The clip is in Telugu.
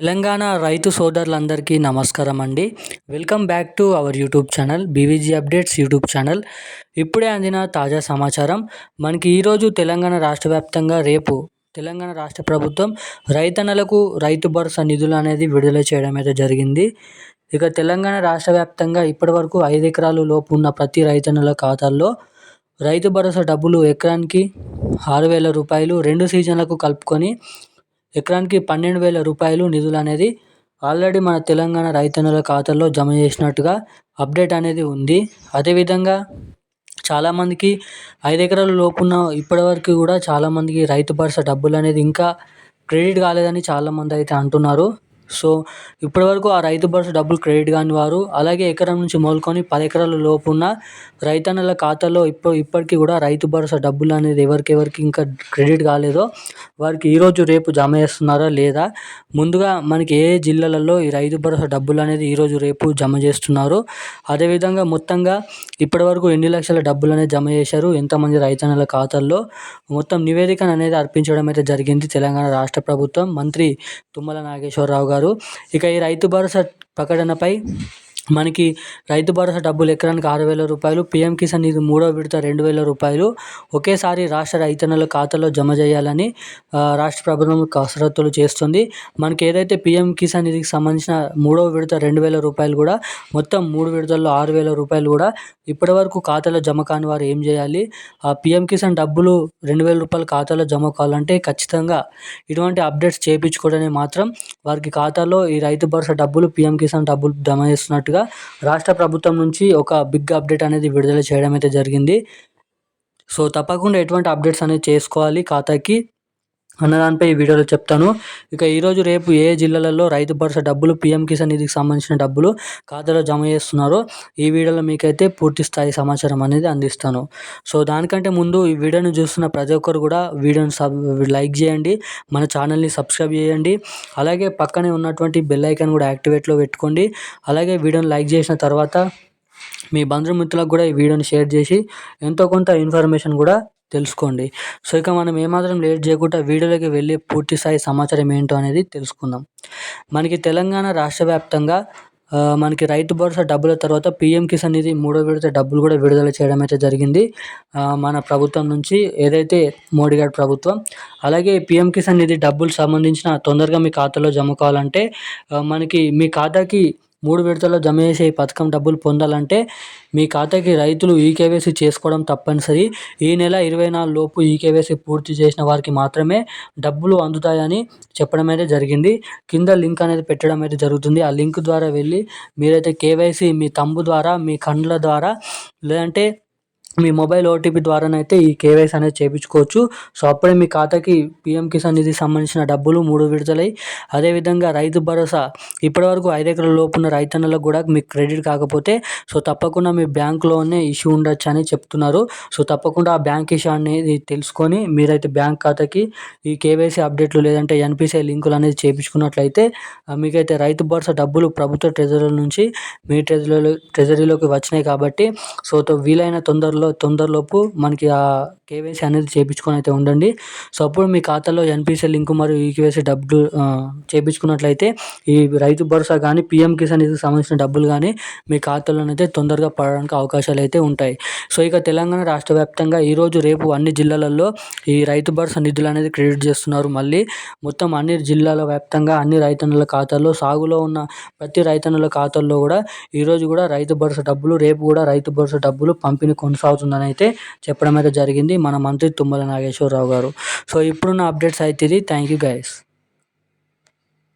తెలంగాణ రైతు సోదరులందరికీ నమస్కారం అండి. Welcome back to our YouTube channel BVG updates YouTube channel ఇప్పుడే అందిన తాజా సమాచారం మనకి ఈరోజు తెలంగాణ రాష్ట్ర వ్యాప్తంగా రేపు తెలంగాణ రాష్ట్ర ప్రభుత్వం రైతన్నలకు రైతు భరోసా నిధులు అనేది విడుదల చేయడం అయితే జరిగింది. ఇక తెలంగాణ రాష్ట్ర వ్యాప్తంగా ఇప్పటివరకు ఐదు ఎకరాలు లోపు ఉన్న ప్రతి రైతన్నల ఖాతాల్లో రైతు భరోసా డబ్బులు ఎకరానికి ఆరు వేల రూపాయలు రెండు సీజన్లకు కలుపుకొని ఎకరానికి పన్నెండు వేల రూపాయలు నిధులు అనేది ఆల్రెడీ మన తెలంగాణ రైతన్నుల ఖాతాల్లో జమ చేసినట్టుగా అప్డేట్ అనేది ఉంది. అదేవిధంగా చాలామందికి ఐదు ఎకరాల లోపున్న ఇప్పటివరకు కూడా చాలామందికి రైతు భరోసా డబ్బులు అనేది ఇంకా క్రెడిట్ కాలేదని చాలామంది అయితే అంటున్నారు. సో ఇప్పటివరకు ఆ రైతు భరోసా డబ్బులు క్రెడిట్ కాని వారు అలాగే ఎకరం నుంచి మొదలుకొని పది ఎకరాల లోపు ఉన్న రైతన్నల ఖాతాలో ఇప్పుడు ఇప్పటికీ కూడా రైతు భరోసా డబ్బులు అనేది ఎవరికెవరికి ఇంకా క్రెడిట్ కాలేదో వారికి ఈరోజు రేపు జమ చేస్తున్నారా లేదా? ముందుగా మనకి ఏ జిల్లాలలో ఈ రైతు భరోసా డబ్బులు అనేది ఈరోజు రేపు జమ చేస్తున్నారు? అదేవిధంగా మొత్తంగా ఇప్పటివరకు ఎన్ని లక్షల డబ్బులు అనేది జమ చేశారు? ఎంతమంది రైతన్నల ఖాతాల్లో? మొత్తం నివేదికను అనేది అర్పించడం అయితే జరిగింది తెలంగాణ రాష్ట్ర ప్రభుత్వం. మంత్రి తుమ్మల నాగేశ్వరరావు గారు ఇక ఈ రైతు భరోసా ప్రకటనపై మనకి రైతు భరోసా డబ్బులు ఎకరానికి ఆరు వేల రూపాయలు పీఎం కిసాన్ నిధి మూడో విడత రెండు వేల రూపాయలు. ఒకేసారి రాష్ట్ర రైతన్నల ఖాతాలో జమ చేయాలని రాష్ట్ర ప్రభుత్వం కసరత్తులు చేస్తుంది. మనకి ఏదైతే పీఎం కిసాన్ నిధికి సంబంధించిన మూడో విడత రెండు వేల రూపాయలు కూడా మొత్తం మూడు విడతల్లో ఆరు వేల రూపాయలు కూడా ఇప్పటివరకు ఖాతాలో జమ కాని వారు ఏం చేయాలి? ఆ పీఎం కిసాన్ డబ్బులు రెండు వేల రూపాయలు ఖాతాలో జమ కావాలంటే ఖచ్చితంగా ఇటువంటి అప్డేట్స్ చేయించుకోవడమే మాత్రం వారికి ఖాతాలో ఈ రైతు భరోసా డబ్బులు పిఎం కిసాన్ డబ్బులు జమ చేస్తున్నట్టు చేస్తున్నట్టుగా రాష్ట్ర ప్రభుత్వం నుంచి ఒక బిగ్ అప్డేట్ అనేది విడుదల చేయడం అయితే జరిగింది. సో తప్పకుండా ఎటువంటి అప్డేట్స్ అనేది చేసుకోవాలి ఖాతాకి. అన్నదానిపై ఈ వీడియోలో చెప్తాను. ఇక ఈరోజు రేపు ఏ జిల్లాలలో రైతు భరోసా డబ్బులు పిఎం కిసాన్ నిధికి సంబంధించిన డబ్బులు ఖాతాలో జమ చేస్తున్నారో ఈ వీడియోలో మీకైతే పూర్తి స్థాయి సమాచారం అనేది అందిస్తాను. సో దానికంటే ముందు ఈ వీడియోని చూస్తున్న ప్రతి ఒక్కరు కూడా వీడియోని సబ్ లైక్ చేయండి మన ఛానల్ని సబ్స్క్రైబ్ చేయండి. అలాగే పక్కనే ఉన్నటువంటి బెల్ ఐకాన్ కూడా యాక్టివేట్లో పెట్టుకోండి. అలాగే వీడియోని లైక్ చేసిన తర్వాత మీ బంధుమిత్రులకు కూడా ఈ వీడియోని షేర్ చేసి ఎంతో కొంత ఇన్ఫర్మేషన్ కూడా తెలుసుకోండి. సో ఇక మనం ఏమాత్రం లేట్ చేయకుండా వీడియోలోకి వెళ్ళి పూర్తి స్థాయి సమాచారం ఏంటో అనేది తెలుసుకుందాం. మనకి తెలంగాణ రాష్ట్ర వ్యాప్తంగా మనకి రైతు భరోసా డబ్బుల తర్వాత పిఎం కిసాన్ నిధి మూడో విడత డబ్బులు కూడా విడుదల చేయడం అయితే జరిగింది. మన ప్రభుత్వం నుంచి ఏదైతే మోడీ గారి ప్రభుత్వం అలాగే పిఎం కిసాన్ నిధి డబ్బులు సంబంధించిన తొందరగా మీ ఖాతాలో జమ కావాలంటే మనకి మీ ఖాతాకి మూడు విడతల్లో జమ చేసే ఈ పథకం డబ్బులు పొందాలంటే మీ ఖాతాకి రైతులు ఈకేవైసీ చేసుకోవడం తప్పనిసరి. ఈ నెల ఇరవై నాలుగు లోపు ఈకేవైసీ పూర్తి చేసిన వారికి మాత్రమే డబ్బులు అందుతాయని చెప్పడం అయితే జరిగింది. కింద లింక్ అనేది పెట్టడం అయితే జరుగుతుంది. ఆ లింక్ ద్వారా వెళ్ళి మీరైతే కేవైసీ మీ తమ్ము ద్వారా మీ కండ్ల ద్వారా లేదంటే మీ మొబైల్ ఓటీపీ ద్వారానైతే ఈ కేవైసీ అనేది చేయించుకోవచ్చు సో అప్పుడే మీ ఖాతాకి పిఎం కిసాన్ నిధికి సంబంధించిన డబ్బులు మూడు విడుదలై అదేవిధంగా రైతు భరోసా ఇప్పటివరకు ఐదు ఎకరాల లోపున్న రైతన్నలకు కూడా మీకు క్రెడిట్ కాకపోతే సో తప్పకుండా మీ బ్యాంకులోనే ఇష్యూ ఉండొచ్చు అని చెప్తున్నారు. సో తప్పకుండా ఆ బ్యాంక్ ఇష్యూ అనేది తెలుసుకొని మీరైతే బ్యాంక్ ఖాతాకి ఈ కేవైసీ అప్డేట్లు లేదంటే ఎన్పిసిఐ లింకులు అనేది చేయించుకున్నట్లయితే మీకైతే రైతు భరోసా డబ్బులు ప్రభుత్వ ట్రెజరీ నుంచి మీ ట్రెజరీలో ట్రెజరీలోకి వచ్చినాయి కాబట్టి సో వీలైన తొందరలో తొందరలో తొందరలోపు మనకి ఆ కేవైసీ అనేది చేయించుకొని అయితే ఉండండి. సో అప్పుడు మీ ఖాతాలో ఎన్పిసి లింక్ మరియు ఈకేవైసీ డబ్బులు చేయించుకున్నట్లయితే ఈ రైతు భరోసా కానీ పిఎం కిసాన్ నిధికి సంబంధించిన డబ్బులు కానీ మీ ఖాతాలోనైతే తొందరగా పడడానికి అవకాశాలు అయితే ఉంటాయి. సో ఇక తెలంగాణ రాష్ట్ర వ్యాప్తంగా ఈరోజు రేపు అన్ని జిల్లాలలో ఈ రైతు భరోసా నిధులు అనేది క్రెడిట్ చేస్తున్నారు. మళ్ళీ మొత్తం అన్ని జిల్లాల వ్యాప్తంగా అన్ని రైతన్నుల ఖాతాల్లో సాగులో ఉన్న ప్రతి రైతన్నుల ఖాతాల్లో కూడా ఈరోజు కూడా రైతు భరోసా డబ్బులు రేపు కూడా రైతు భరోసా డబ్బులు పంపిణీ కొనసాగుతుందని అయితే చెప్పడం అయితే జరిగింది. మన మంత్రి తుమ్మల నాగేశ్వరరావు గారు. సో ఇప్పుడున్న అప్డేట్స్ అయితే ఇది థ్యాంక్ యూ గైస్